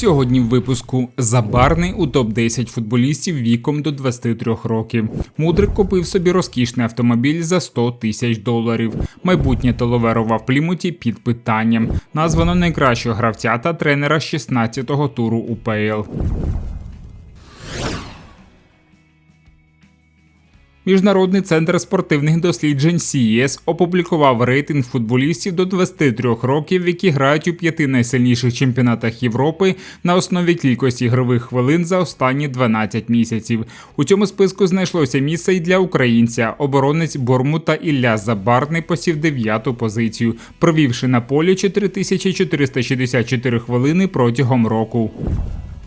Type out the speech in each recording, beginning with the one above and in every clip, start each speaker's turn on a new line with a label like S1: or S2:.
S1: Сьогодні в випуску забарний у топ-10 футболістів віком до 23 років. Мудрик купив собі розкішний автомобіль за 100 тисяч доларів. Майбутнє Толоверова в Плімуті під питанням. Названо найкращого гравця та тренера 16-го туру УПЛ. Міжнародний центр спортивних досліджень CES опублікував рейтинг футболістів до 23 років, які грають у п'яти найсильніших чемпіонатах Європи на основі кількості ігрових хвилин за останні 12 місяців. У цьому списку знайшлося місце й для українця. Оборонець Бормута Ілля Забарний посів дев'яту позицію, провівши на полі 4464 хвилини протягом року.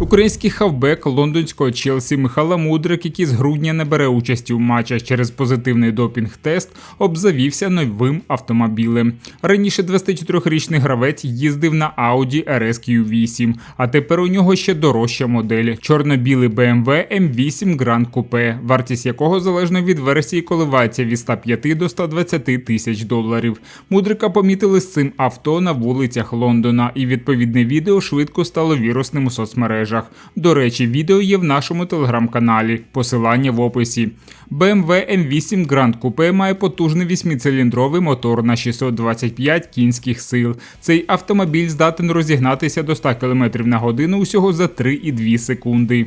S1: Український хавбек лондонського Челсі Михайло Мудрик, який з грудня не бере участі у матчах через позитивний допінг-тест, обзавівся новим автомобілем. Раніше 24-річний гравець їздив на Audi RS 8 а тепер у нього ще дорожча модель чорно-білий BMW M8 Grand Coupe, вартість якого залежно від версії коливається від 105 до 120 тисяч доларів. Мудрика помітили з цим авто на вулицях Лондона, і відповідне відео швидко стало вірусним у соцмережах соцмережах. До речі, відео є в нашому телеграм-каналі, посилання в описі. BMW M8 Grand Coupe має потужний 8-циліндровий мотор на 625 кінських сил. Цей автомобіль здатен розігнатися до 100 км на годину усього за 3,2 секунди.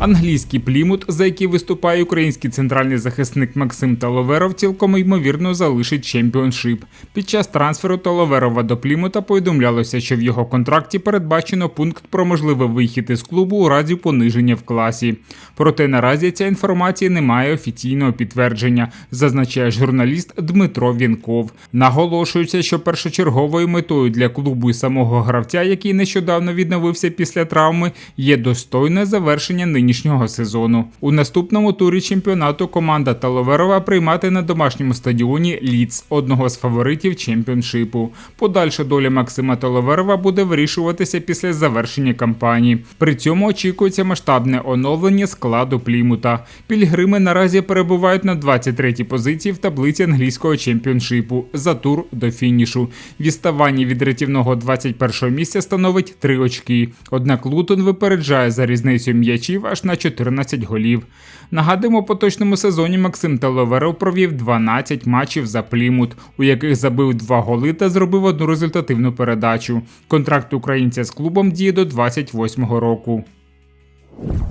S1: Англійський плімут, за який виступає український центральний захисник Максим Таловеров, цілком ймовірно залишить чемпіоншип. Під час трансферу Таловерова до Плімута повідомлялося, що в його контракті передбачено пункт про можливий вихід із клубу у разі пониження в класі. Проте наразі ця інформація не має офіційного підтвердження, зазначає журналіст Дмитро Вінков. Наголошується, що першочерговою метою для клубу і самого гравця, який нещодавно відновився після травми, є достойне завершення нинішнього сезону. У наступному турі чемпіонату команда Таловерова приймати на домашньому стадіоні Ліц, одного з фаворитів чемпіоншипу. Подальша доля Максима Таловерова буде вирішуватися після завершення кампанії. При цьому очікується масштабне оновлення складу плімута. Пільгрими наразі перебувають на 23-й позиції в таблиці англійського чемпіоншипу за тур до фінішу. Відставання від рятівного 21-го місця становить 3 очки. Однак Лутон випереджає за різницю м'ячів забив аж на 14 голів. Нагадуємо, у поточному сезоні Максим Телеверов провів 12 матчів за Плімут, у яких забив 2 голи та зробив одну результативну передачу. Контракт українця з клубом діє до 28-го року.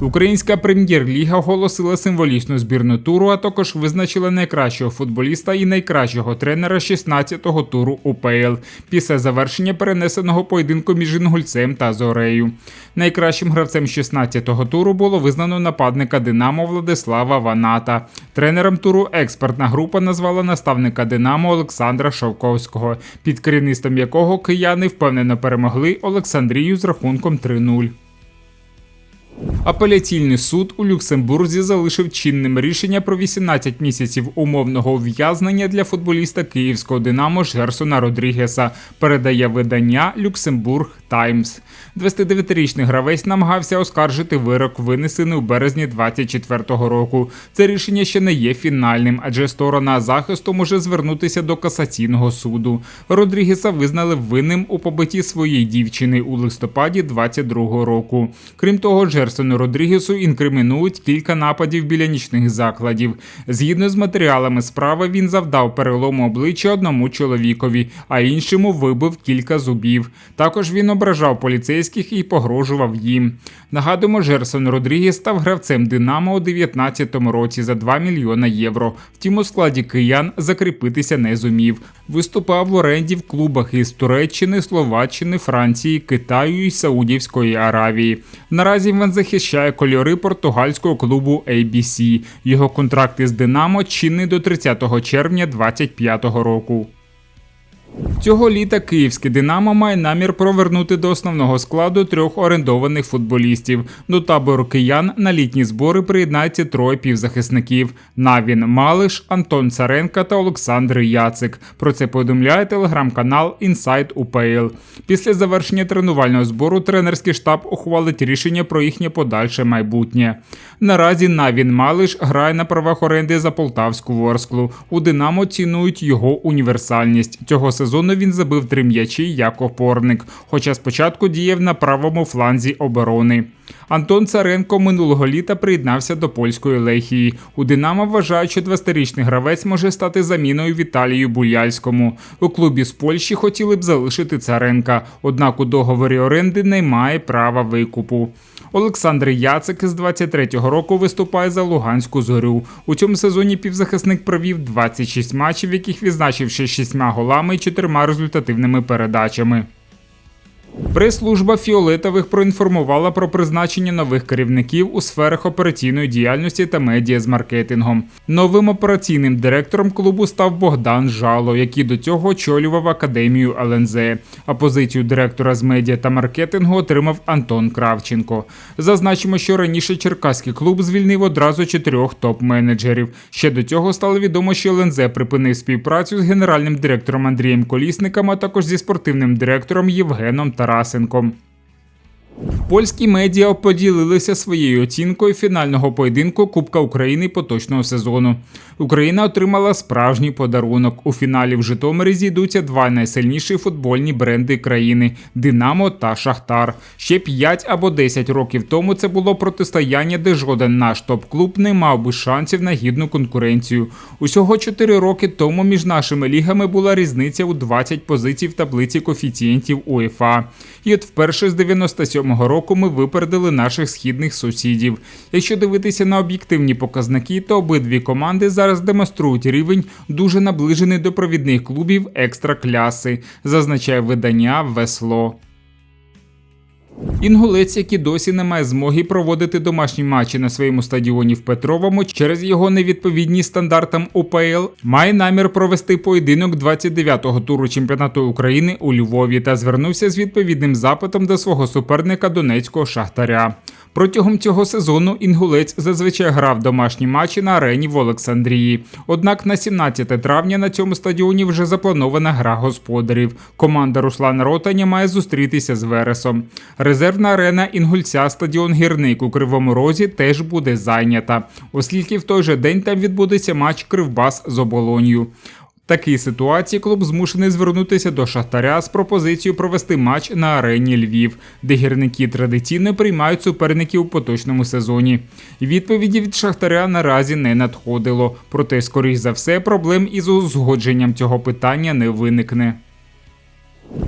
S1: Українська прем'єр-ліга оголосила символічну збірну туру, а також визначила найкращого футболіста і найкращого тренера 16-го туру УПЛ після завершення перенесеного поєдинку між Інгульцем та Зорею. Найкращим гравцем 16-го туру було визнано нападника Динамо Владислава Ваната. Тренером туру експертна група назвала наставника Динамо Олександра Шовковського, під керівництвом якого кияни впевнено перемогли Олександрію з рахунком 3-0. Апеляційний суд у Люксембурзі залишив чинним рішення про 18 місяців умовного ув'язнення для футболіста київського Динамо Жерсона Родрігеса. Передає видання Люксембург Таймс. 29-річний гравець намагався оскаржити вирок, винесений у березні 24-го року. Це рішення ще не є фінальним, адже сторона захисту може звернутися до касаційного суду. Родрігеса визнали винним у побитті своєї дівчини у листопаді 22-го року. Крім того, Джерсону Родрігесу інкримінують кілька нападів біля нічних закладів. Згідно з матеріалами справи, він завдав перелому обличчя одному чоловікові, а іншому вибив кілька зубів. Також він ображав поліцейських і погрожував їм. Нагадуємо, Жерсон Родрігес став гравцем Динамо у 2019 році за 2 мільйона євро. Втім, у складі киян закріпитися не зумів. Виступав в оренді в клубах із Туреччини, Словаччини, Франції, Китаю і Саудівської Аравії. Наразі він захищає захищає кольори португальського клубу ABC. Його контракт із Динамо чинний до 30 червня 2025 року. Цього літа київське Динамо має намір провернути до основного складу трьох орендованих футболістів. До табору киян на літні збори приєднається троє півзахисників: Навін Малиш, Антон Царенка та Олександр Яцик. Про це повідомляє телеграм-канал Inside UPL. Після завершення тренувального збору тренерський штаб ухвалить рішення про їхнє подальше майбутнє. Наразі Навін Малиш грає на правах оренди за полтавську ворсклу. У Динамо цінують його універсальність. Цього сезону він забив три м'ячі як опорник, хоча спочатку діяв на правому фланзі оборони. Антон Царенко минулого літа приєднався до польської лехії. У Динамо вважають, що 20-річний гравець може стати заміною Віталію Буяльському. У клубі з Польщі хотіли б залишити Царенка, однак у договорі оренди немає права викупу. Олександр Яцик з 23-го року виступає за Луганську зорю. У цьому сезоні півзахисник провів 26 матчів, в яких відзначивши 6 голами і 4 результативними передачами. Прес-служба фіолетових проінформувала про призначення нових керівників у сферах операційної діяльності та медіа з маркетингом. Новим операційним директором клубу став Богдан Жало, який до цього очолював академію ЛНЗ. А позицію директора з медіа та маркетингу отримав Антон Кравченко. Зазначимо, що раніше Черкаський клуб звільнив одразу чотирьох топ-менеджерів. Ще до цього стало відомо, що ЛНЗ припинив співпрацю з генеральним директором Андрієм Колісником, а також зі спортивним директором Євгеном Тарасенком. Польські медіа поділилися своєю оцінкою фінального поєдинку Кубка України поточного сезону. Україна отримала справжній подарунок. У фіналі в Житомирі зійдуться два найсильніші футбольні бренди країни Динамо та Шахтар. Ще 5 або 10 років тому це було протистояння, де жоден наш топ-клуб не мав би шансів на гідну конкуренцію. Усього 4 роки тому між нашими лігами була різниця у 20 позицій в таблиці коефіцієнтів УЄФА. І от вперше з 97-го року ми випередили наших східних сусідів. Якщо дивитися на об'єктивні показники, то обидві команди зараз демонструють рівень дуже наближений до провідних клубів екстра кляси, зазначає видання Весло. Інгулець, який досі не має змоги проводити домашні матчі на своєму стадіоні в Петровому через його невідповідність стандартам УПЛ, має намір провести поєдинок 29-го туру чемпіонату України у Львові та звернувся з відповідним запитом до свого суперника Донецького шахтаря. Протягом цього сезону інгулець зазвичай грав домашні матчі на арені в Олександрії. Однак на 17 травня на цьому стадіоні вже запланована гра господарів. Команда Руслана Ротаня має зустрітися з Вересом. Резервна арена інгульця стадіон Гірник у Кривому Розі теж буде зайнята, оскільки в той же день там відбудеться матч Кривбас з оболонью такій ситуації клуб змушений звернутися до Шахтаря з пропозицією провести матч на арені Львів, де гірники традиційно приймають суперників у поточному сезоні. Відповіді від Шахтаря наразі не надходило, проте, скоріш за все, проблем із узгодженням цього питання не виникне.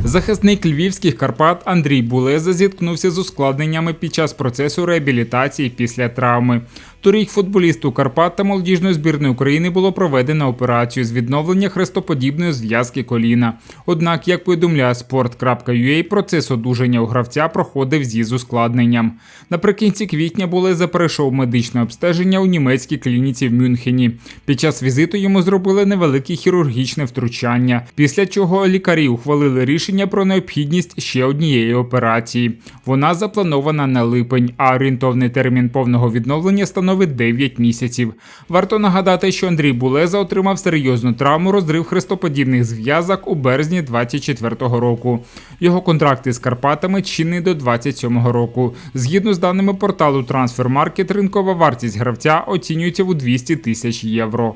S1: Захисник львівських Карпат Андрій Булеза зіткнувся з ускладненнями під час процесу реабілітації після травми. Торік футболісту Карпат та молодіжної збірної України було проведено операцію з відновлення хрестоподібної зв'язки коліна. Однак, як повідомляє sport.ua, процес одужання у гравця проходив зі ускладненням. Наприкінці квітня Булеза перейшов медичне обстеження у німецькій клініці в Мюнхені. Під час візиту йому зробили невелике хірургічне втручання, після чого лікарі ухвалили рішення про необхідність ще однієї операції. Вона запланована на липень, а орієнтовний термін повного відновлення становить 9 місяців. Варто нагадати, що Андрій Булеза отримав серйозну травму розрив хрестоподібних зв'язок у березні 24-го року. Його контракт із Карпатами чинний до 27-го року. Згідно з даними порталу Трансфермаркет, ринкова вартість гравця оцінюється у 200 тисяч євро.